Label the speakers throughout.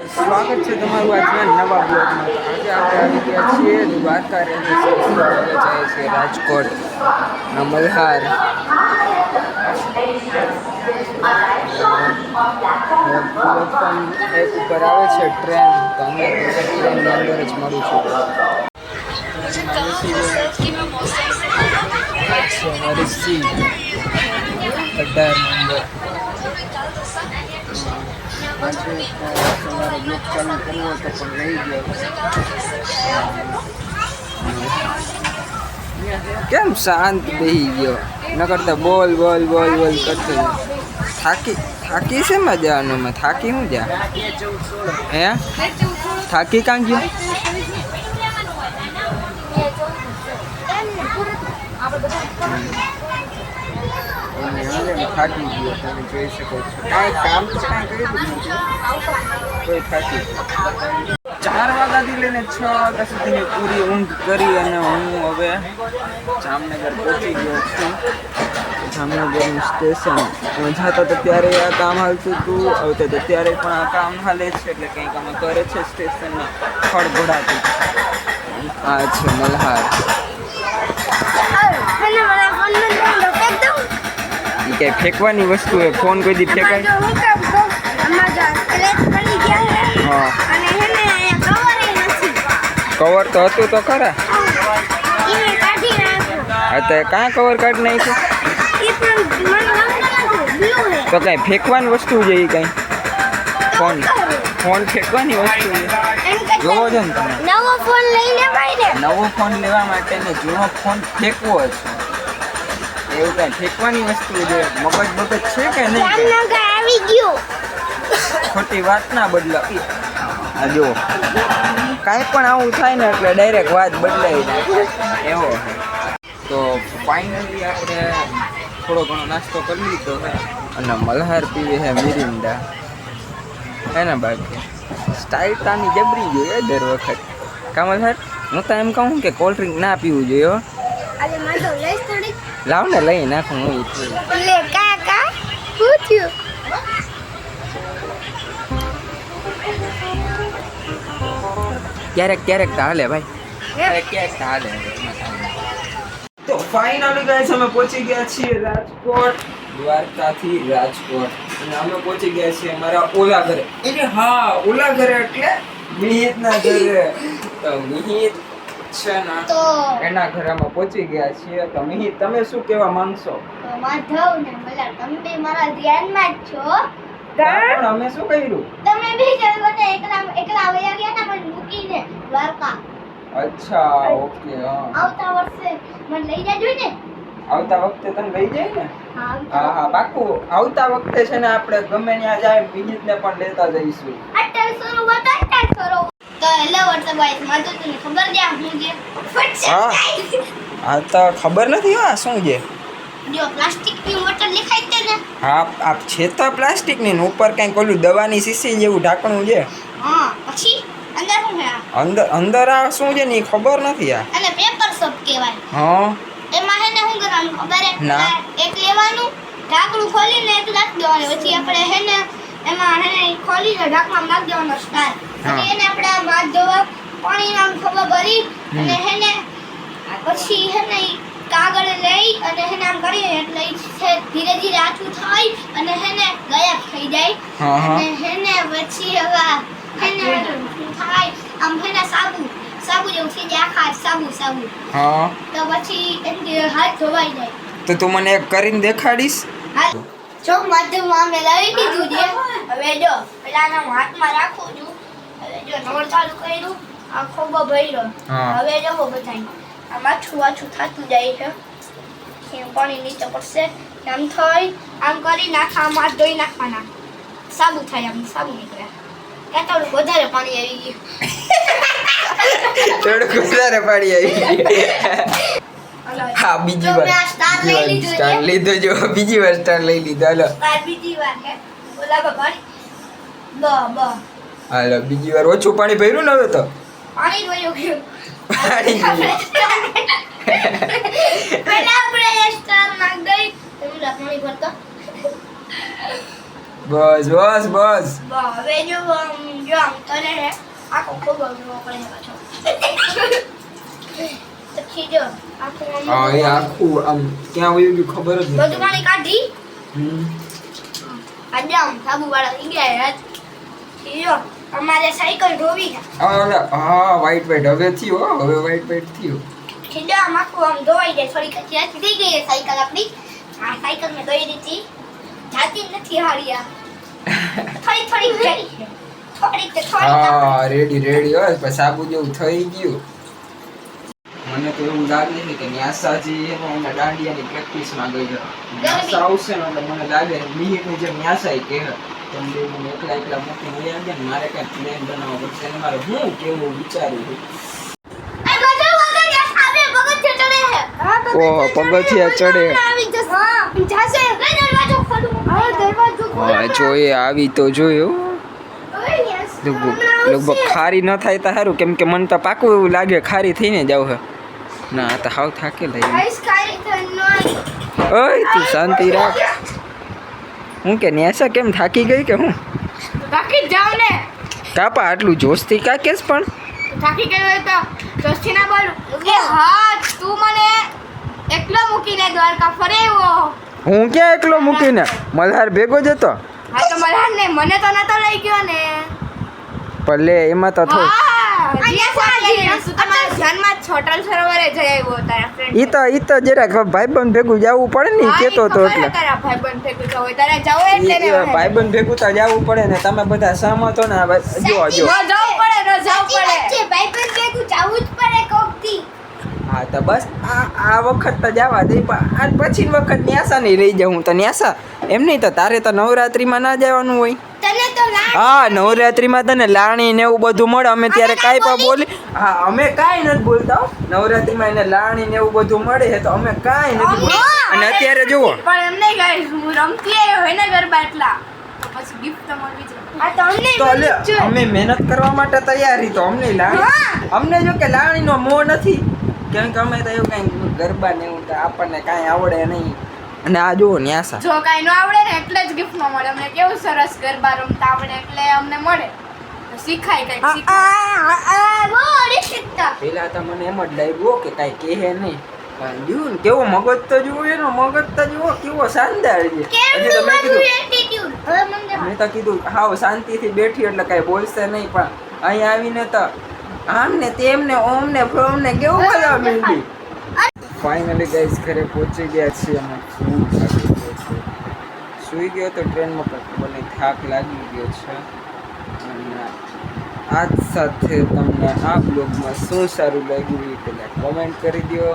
Speaker 1: સ્વાગત છે તમારું આજના નવા બ્લોગમાં આજે આપણે આવી ગયા છીએ દ્વારકા રેલવે સ્ટેશન હવે જાય છે રાજકોટ ના મલ્હાર પ્લેટફોર્મ એક ઉપર આવે છે ટ્રેન તો અમે ટ્રેનની અંદર જ મળું છું છે મારી સીટ અઢાર નંબર આજે તમારે બ્લોગ ચાલુ કરવો તો પણ રહી ગયો કેમ શાંત બેહી ગયો? ન કરતા બોલ બોલ બોલ બોલ કરતો. થાકી થાકી છે માં જવાનું? મેં થાકી હું જા? હે? થાકી કાં ગયો? થાકી ગયો તમે જોઈ શકો છો. કાંઈ કામ તો કાંઈ કર્યું નથી. કોઈ થાકી ગયો. ચાર વાગ્યાથી લઈને છ વાગ્યા સુધીની પૂરી ઊંઘ કરી અને હું હવે જામનગર પહોંચી ગયો છું. જામનગરનું સ્ટેશન જતા તો ત્યારે આ કામ હાલતું હતું. આવતે તો ત્યારે પણ આ કામ હાલે છે, એટલે કંઈક અમે કરે છે સ્ટેશનમાં. ખડભડાટી આ છે મલ્હાર. કંઈ ફેંકવાની વસ્તુ એ ફોન કોઈ દી ફેંકાય? હા. કવર તો હતું તો ખરા. અત્યારે કાં કવર કાઢી નાખ્યું? તો કાંઈ ફેંકવાની વસ્તુ છે એ કાંઈ. ફોન. ફોન ફેંકવાની વસ્તુ જોવો છો ને તમે.
Speaker 2: નવો ફોન લઈ લેવાય ને.
Speaker 1: નવો ફોન લેવા માટે ને જૂનો ફોન ફેંકવો જ. એવું કાંઈ ફેંકવાની વસ્તુ છે? મગજ મગજ છે કે નહીં?
Speaker 2: આવી ગયું.
Speaker 1: ખોટી વાત ના બદલાવી આ જો કાંઈ પણ આવું થાય ને એટલે ડાયરેક્ટ વાત બદલાઈ જાય. એવો તો ફાઇનલી આપણે થોડો ઘણો નાસ્તો કરી લીધો છે. અને મલ્હાર પીવે છે મિરિંડા. હે ને બાકી? સ્ટાઇલ તાની જબરી જોઈએ દર વખત. કામલ સર હું તો એમ કહું કે કોલ્ડ ડ્રિંક ના પીવું જોઈએ
Speaker 2: આજે
Speaker 1: લાવ ને લઈ નાખું હું.
Speaker 2: લે કાકા શું થયું
Speaker 1: ક્યારેક ક્યારેક તો હાલે ભાઈ ક્યારેક ક્યારેક તો હાલે તો ફાઇનલી ગાઈસ અમે પહોંચી ગયા છીએ રાજકોટ. દ્વારકાથી રાજકોટ. અને અમે પહોંચી ગયા છીએ અમારા ઓલા ઘરે. એટલે હા ઓલા ઘરે એટલે મિહિતના ઘરે. તો મિહિત છે ને
Speaker 2: તો
Speaker 1: એના ઘરમાં પહોંચી ગયા છીએ. તો મિહિત તમે શું કહેવા માંગશો?
Speaker 2: માધવ ને મલા તમે બે મારા ધ્યાનમાં જ છો.
Speaker 1: પણ અમે શું કર્યું?
Speaker 2: તમે બે જગતે એકલા એકલા વયા ગયા ને પણ મૂકીને દ્વારકા.
Speaker 1: અચ્છા ઓકે હા.
Speaker 2: આવતા વર્ષે મને લઈ જજો ને.
Speaker 1: આવતા વખતે તને લઈ જાય ને?
Speaker 2: હા
Speaker 1: હા બાકુ પાકું આવતા વખતે છે ને આપણે ગમે ત્યાં જાય વિનીતને પણ લેતા જઈશું.
Speaker 2: અટલ સરોવર અટલ સરોવર તો હેલો વોટ્સઅપ માધવ તને ખબર છે હું. જે
Speaker 1: હા. તો ખબર નથી હો આ શું છે?
Speaker 2: જો પ્લાસ્ટિકની બોટલ દેખાય છે ને.
Speaker 1: હા આ છે તો પ્લાસ્ટિકની ને ઉપર કંઈક ઓલું દવાની શીશી જેવું ઢાંકણું છે.
Speaker 2: હા પછી? અંદર શું છે
Speaker 1: અંદર અંદર આ શું છે ને એ ખબર નથી આ.
Speaker 2: અને પેપર કહેવાય.
Speaker 1: હા.
Speaker 2: એમાં હે ને શું કરવાનું ખબર હે
Speaker 1: ના.
Speaker 2: એક લેવાનું ઢાંકણું ખોલીને એક નાખી દેવાનું. પછી આપણે હે ને એમાં હે ને ખોલીને ઢાંકણામાં નાખી દેવાનો સ્ટાર
Speaker 1: હા.
Speaker 2: એને આપણે હાથ ધોવા પાણીમાં આમ ખબર ભરી અને હે પછી હે કાગળ લઈ અને હે આમ એટલે છે ધીરે ધીરે આછું થાય અને હેને ગાયબ થઈ જાય.
Speaker 1: હા હા.
Speaker 2: અને હેને પછી હવે હે થાય આમ હેને સાબુ સાબુ જેવું થઈ જાય આખા સાબુ સાબુ.
Speaker 1: હા.
Speaker 2: તો પછી એમ હાથ ધોવાઈ જાય.
Speaker 1: તો તું મને એક કરીને દેખાડીશ?
Speaker 2: હાથ જો માધ્યમમાં અમે લાવી દીધું છે. હવે જો પેલાના આને હું હાથમાં રાખું છું. હવે જો નળ ચાલુ કર્યું આ ખોબો ભર્યો.
Speaker 1: હા.
Speaker 2: હવે જો બધાય આમાં માછું વાછું થતું જાય છે. એમ પાણી નીચે પડશે. આમ થઈ આમ કરી નાખા આમ હાથ ધોઈ નાખવાના. સાબુ થાય આમ સાબુ નીકળે. ત્યાં થોડુંક વધારે પાણી આવી ગયું.
Speaker 1: થોડુંક વધારે પાણી આવી હા બીજી વાર.
Speaker 2: સ્ટાર લીધો
Speaker 1: જો બીજી વાર સ્ટાર લઈ લીધો. હાલો. હાલો બીજી વાર ઓછું પાણી ભર્યું ને હવે તો? બસ બસ બસ.
Speaker 2: હવે જો જો આમ કરે આખો ખૂબ પડે પાછો પછી જો આખું આમ
Speaker 1: હા એ આખું આમ ક્યાં વયું ગયું ખબર જ
Speaker 2: બધું પાણી કાઢી.
Speaker 1: હમ.
Speaker 2: આજે આમ સાબુ વાળા થઈ ગયા યાર. પછી જો અમારે સાયકલ ધોવી
Speaker 1: ઓલા હા વાઈટ વાઈટ હવે થયું હો, હવે વાઈટ વાઈટ થયું.
Speaker 2: પછી જો આમ આખું આમ ધોવાઈ જાય. થોડી કચરાથી થઈ ગઈ સાયકલ આપણી. આ સાયકલ મેં ધોઈ દીધી. જાતી નથી હારી આ. થોડી થોડી ગઈ થોડી થોડીક થોડીક
Speaker 1: હા રેડી રેડી હોય પછી સાબુ જેવું થઈ ગયું. મને તો એવું લાગે છે કે ન્યાસાજી એનો એના દાંડિયાની પ્રેક્ટિસમાં ગઈ ન્યાસા આવશે ને એટલે મને લાગે મિહિરની જેમ ન્યાસાઈ કહે તેમ બે મને એકલા એકલા મૂકી વહી આવજે ને મારે કાંઈ પ્લેન બનાવવો પડશે અને મારે હું કેવું વિચાર્યું
Speaker 2: એ આવે
Speaker 1: ઓહો, પગથિયા ચડે.
Speaker 2: આવી જશે. હા જાશે. લઈ દરવાજો ખોલું હા દરવાજો
Speaker 1: હા જોઈએ આવી તો જોયું લગભગ ખારી ન થાય તો સારું. કેમ કે મને તો પાકું એવું લાગે ખારી થઈને જ હે. ના તો હાવ થાકેલા
Speaker 2: લઈ.
Speaker 1: ઓય તું શાંતિ રાખ. હું કે ન્યાસા કેમ થાકી ગઈ કે હું?
Speaker 2: થાકી જાવ ને.
Speaker 1: કાપા આટલું જોશથી કા કેસ પણ?
Speaker 2: થાકી ગઈ હોય તો જોસ્તી ના બોલું. કે હા તું મને એકલો મૂકીને દ્વારકા ફરે એવો
Speaker 1: હું ક્યાં એકલો મૂકીને? મલ્હાર ભેગો જ હતો?
Speaker 2: હા તો મલ્હાર ને મને તો નતો લઈ ગયો ને.
Speaker 1: પણ એમાં તો થોડું
Speaker 2: હોટલ સરોવરે જઈ આવ્યો તારા friend
Speaker 1: ઈ તો ઈ તો જરાક ભાઈબંધ ભેગું જવું પડે ને કેતો તો એટલે.
Speaker 2: તારા ભાઈબંધ ભેગું જવું તારે જવું એટલે ને
Speaker 1: ઈ- ઈ ભાઈબંધ ભેગું તો જવું પડે ને તમે બધા સહમત હો ને જો જો.
Speaker 2: જવું પડે ન જવું પડે. ભાઈબંધ ભેગું જવું જ પડે કોકથી.
Speaker 1: હા તો બસ આ આ વખત તો જવા દે પણ આ પછી વખત ન્યાસા નહીં રહી જાઉં તો ન્યાસા. એમ નહીં તો તારે તો નવરાત્રીમાં ના જવાનું હોય. હા નવરાત્રીમાં તને લાણી ને એવું બધું મળે અમે ત્યારે કાંઈ પણ બોલી હા અમે કાંઈ નથી બોલતા. નવરાત્રીમાં એને લાણી ને એવું બધું મળે છે તો અમે કાંઈ નથી બોલતા. અને અત્યારે જુઓ.
Speaker 2: પણ એમ નહીં ગાઈસ હું રમતી આવ્યો હોય ને ગરબા એટલા તો પછી ગિફ્ટ મળવી જોઈએ તો અમને
Speaker 1: તો લે અમે મહેનત કરવા માટે તૈયારી તો અમને લાણી અમને જો કે લાણીનો મોહ નથી. કેમ કે અમે તો એવું કાંઈ ગરબા ને એવું તો આપણને કાંઈ આવડે નહીં. અને આ જુઓ ન્યાસા.
Speaker 2: જો કાંઈ ન આવડે ને એટલે જ ગિફ્ટમાં મળે. અમને કેવું સરસ ગરબા રમતા આવડે એટલે અમને મળે. શીખાય કંઈક શીખાય.
Speaker 1: પેલા તો મને એમ જ લાગ્યું કે કાંઈ કહે નહીં. ને કેવો મગજ તો જુઓ એનો મગજ તો જુઓ કેવો શાનદાર છે. હજી કીધું મેં તો કીધું હાવ શાંતિથી બેઠી એટલે કાંઈ બોલશે નહીં પણ અહીંયા આવીને તો આમ ને તેમ ને ઓમ ને ફ્રોમ ને કેવું મીંડી ફાઇનલી ગાઈસ ઘરે પહોંચી ગયા છીએ અમે ફૂલ થાકી ગયો છે. સૂઈ ગયો તો ટ્રેનમાં પણ નહીં થાક લાગી ગયો છે. અને આજ સાથે તમને આ બ્લોગમાં શું સારું લાગ્યું એ પહેલાં કોમેન્ટ કરી દો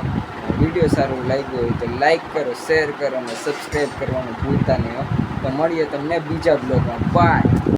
Speaker 1: વીડિયો સારું લાગ્યો હોય તો લાઈક કરો શેર કરો અને સબસ્ક્રાઈબ કરવાનું ભૂલતા નહીં તો મળીએ તમને બીજા બ્લોગમાં. બાય